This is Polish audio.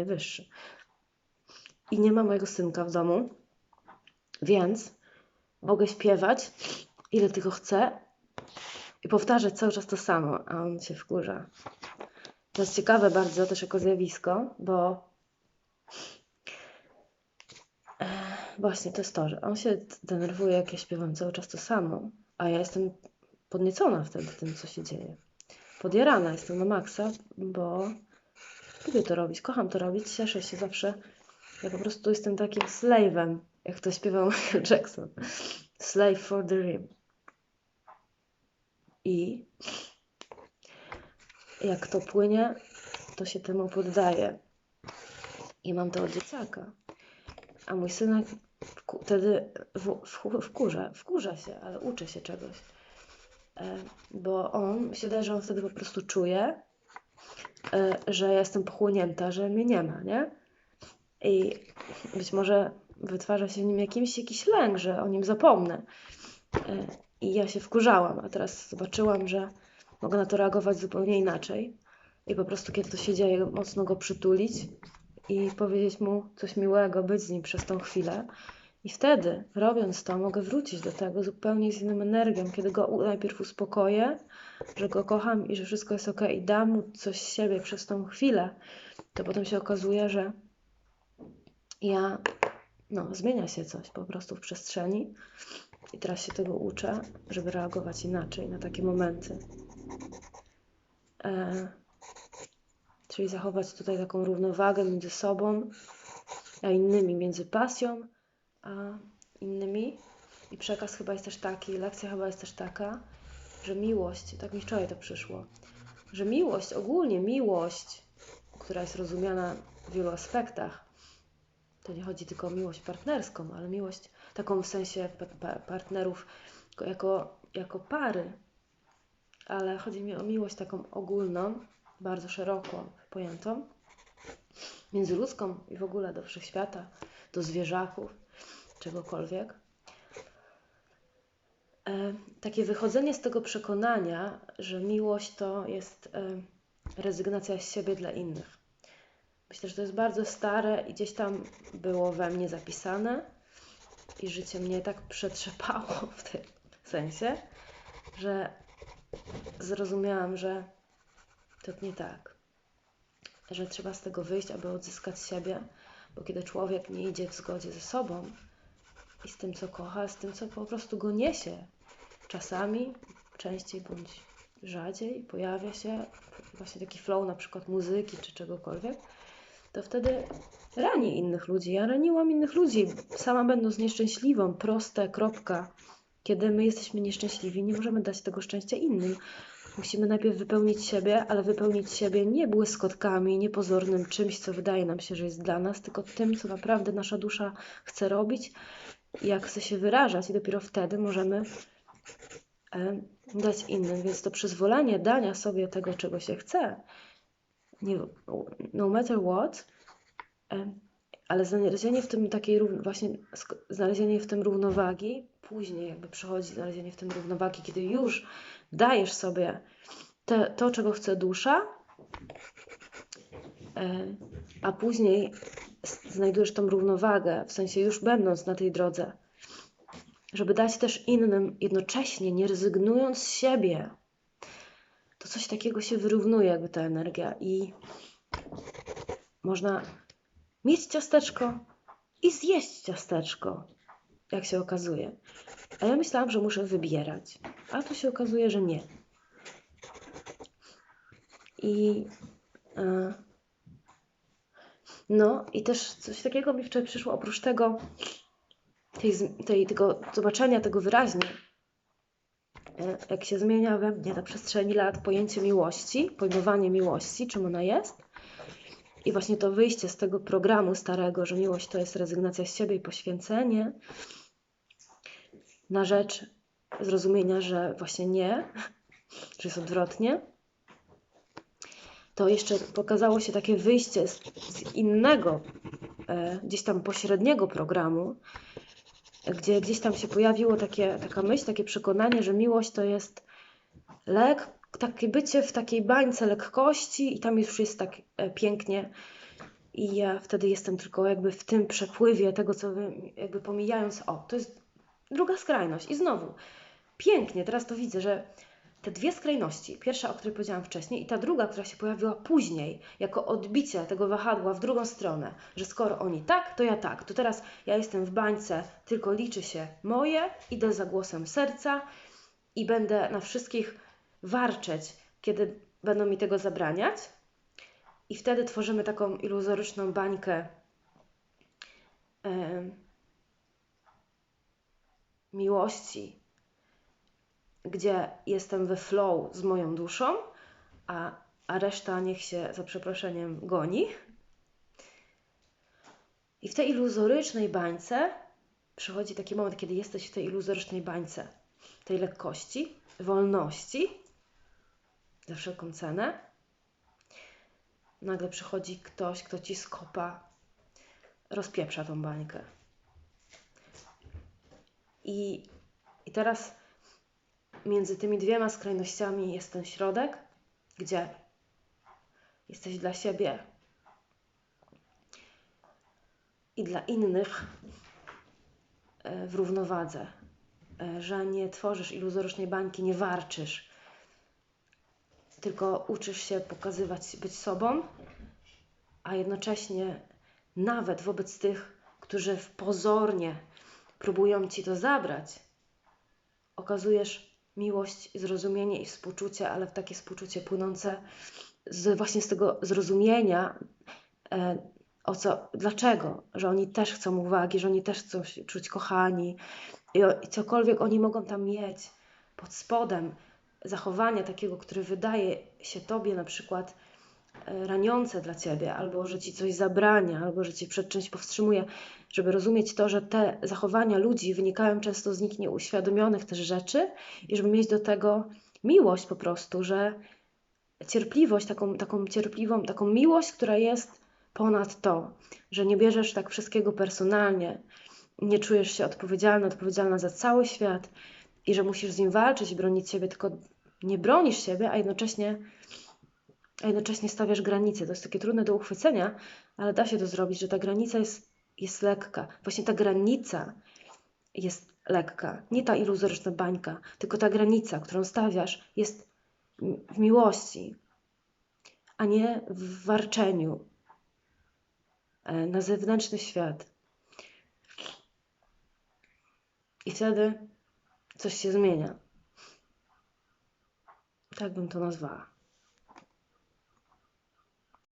najwyższy. I nie ma mojego synka w domu, więc mogę śpiewać ile tylko chcę i powtarzać cały czas to samo, a on się wkurza. To jest ciekawe bardzo też jako zjawisko, bo e, właśnie to jest to, że on się denerwuje, jak ja śpiewam cały czas to samo, a ja jestem podniecona wtedy tym, co się dzieje. Podjarana jestem na maksa, bo lubię to robić, kocham to robić, cieszę się zawsze. Ja po prostu jestem takim slave'em, jak to śpiewał Michael Jackson. Slave for the Rim. I jak to płynie, to się temu poddaję. I mam to od dzieciaka. A mój synek wtedy w, w, wkurza, się, ale uczy się czegoś. E, bo on się wydaje, że on wtedy po prostu czuje, że ja jestem pochłonięta, że mnie nie ma, nie? I być może wytwarza się w nim jakimś, jakiś lęk, że o nim zapomnę. E, I ja się wkurzałam, a teraz zobaczyłam, że mogę na to reagować zupełnie inaczej. I po prostu, kiedy to się dzieje, mocno go przytulić i powiedzieć mu coś miłego, być z nim przez tą chwilę. I wtedy, robiąc to, mogę wrócić do tego zupełnie z inną energią, kiedy go najpierw uspokoję, że go kocham i że wszystko jest ok, i dam mu coś z siebie przez tą chwilę, to potem się okazuje, że ja, no, zmienia się coś po prostu w przestrzeni. I teraz się tego uczę, żeby reagować inaczej na takie momenty. E, czyli zachować tutaj taką równowagę między sobą a innymi, między pasją a innymi. I przekaz chyba jest też taki, lekcja chyba jest też taka, że miłość, tak mi wczoraj to przyszło, że miłość, ogólnie miłość, która jest rozumiana w wielu aspektach, to nie chodzi tylko o miłość partnerską, ale miłość taką w sensie pa- pa- partnerów jako- jako, pary, ale chodzi mi o miłość taką ogólną, bardzo szeroko pojętą, międzyludzką i w ogóle do wszechświata, do zwierzaków, czegokolwiek. E, takie wychodzenie z tego przekonania, że miłość to jest e, rezygnacja z siebie dla innych. Myślę, że to jest bardzo stare i gdzieś tam było we mnie zapisane i życie mnie tak przetrzepało w tym sensie, że zrozumiałam, że to nie tak. Że trzeba z tego wyjść, aby odzyskać siebie, bo kiedy człowiek nie idzie w zgodzie ze sobą i z tym, co kocha, z tym, co po prostu go niesie, czasami, częściej bądź rzadziej, pojawia się właśnie taki flow na przykład muzyki czy czegokolwiek, to wtedy rani innych ludzi. Ja raniłam innych ludzi, sama będąc nieszczęśliwą, proste, kropka. Kiedy my jesteśmy nieszczęśliwi, nie możemy dać tego szczęścia innym. Musimy najpierw wypełnić siebie, ale wypełnić siebie nie błyskotkami, nie pozornym czymś, co wydaje nam się, że jest dla nas, tylko tym, co naprawdę nasza dusza chce robić jak chce się wyrażać. I dopiero wtedy możemy e, dać innym. Więc to przyzwolenie dania sobie tego, czego się chce, no matter what, e, ale znalezienie w tym takiej właśnie znalezienie w tym równowagi, później jakby przychodzi znalezienie w tym równowagi, kiedy już dajesz sobie te, to, czego chce dusza, e, a później znajdujesz tą równowagę, w sensie już będąc na tej drodze, żeby dać też innym jednocześnie, nie rezygnując z siebie. To coś takiego się wyrównuje, jakby ta energia, i można mieć ciasteczko i zjeść ciasteczko, jak się okazuje. A ja myślałam, że muszę wybierać, a tu się okazuje, że nie. I e, no, i też coś takiego mi wczoraj przyszło, oprócz tego, tej, tej, tego zobaczenia tego wyraźnie, e, jak się zmienia we mnie na przestrzeni lat pojęcie miłości, pojmowanie miłości, czym ona jest. I właśnie to wyjście z tego programu starego, że miłość to jest rezygnacja z siebie i poświęcenie, na rzecz zrozumienia, że właśnie nie, że jest odwrotnie, to jeszcze pokazało się takie wyjście z, z innego, e, gdzieś tam pośredniego programu, gdzie gdzieś tam się pojawiło takie, taka myśl, takie przekonanie, że miłość to jest lek, takie bycie w takiej bańce lekkości i tam już jest tak e, pięknie I ja wtedy jestem tylko jakby w tym przepływie tego, co jakby pomijając, o, to jest druga skrajność. I znowu, pięknie, teraz to widzę, że te dwie skrajności, pierwsza, o której powiedziałam wcześniej, i ta druga, która się pojawiła później, jako odbicie tego wahadła w drugą stronę, że skoro oni tak, to ja tak, to teraz ja jestem w bańce, tylko liczy się moje, idę za głosem serca i będę na wszystkich warczeć, kiedy będą mi tego zabraniać. I wtedy tworzymy taką iluzoryczną bańkę yy, miłości, gdzie jestem we flow z moją duszą, a, a reszta niech się za przeproszeniem goni. I w tej iluzorycznej bańce przychodzi taki moment, kiedy jesteś w tej iluzorycznej bańce, tej lekkości, wolności za wszelką cenę. Nagle przychodzi ktoś, kto ci skopa, rozpieprza tą bańkę. I, i teraz między tymi dwiema skrajnościami jest ten środek, gdzie jesteś dla siebie i dla innych e, w równowadze, e, że nie tworzysz iluzorycznej bańki, nie warczysz, tylko uczysz się pokazywać, być sobą, a jednocześnie nawet wobec tych, którzy pozornie próbują ci to zabrać, okazujesz miłość, zrozumienie i współczucie, ale w takie współczucie płynące z, właśnie z tego zrozumienia, e, o co, dlaczego, że oni też chcą uwagi, że oni też chcą się czuć kochani i, i cokolwiek oni mogą tam mieć pod spodem zachowania takiego, który wydaje się Tobie na przykład raniące dla Ciebie, albo że Ci coś zabrania, albo że Cię przed czymś powstrzymuje, żeby rozumieć to, że te zachowania ludzi wynikają często z nich nieuświadomionych też rzeczy i żeby mieć do tego miłość po prostu, że cierpliwość, taką, taką cierpliwą, taką miłość, która jest ponad to, że nie bierzesz tak wszystkiego personalnie, nie czujesz się odpowiedzialna, odpowiedzialna za cały świat i że musisz z nim walczyć bronić siebie, tylko nie bronisz siebie, a jednocześnie, a jednocześnie stawiasz granice. To jest takie trudne do uchwycenia, ale da się to zrobić, że ta granica jest jest lekka. Właśnie ta granica jest lekka. Nie ta iluzoryczna bańka, tylko ta granica, którą stawiasz, jest w miłości, a nie w warczeniu e, na zewnętrzny świat. I wtedy coś się zmienia. Tak bym to nazwała.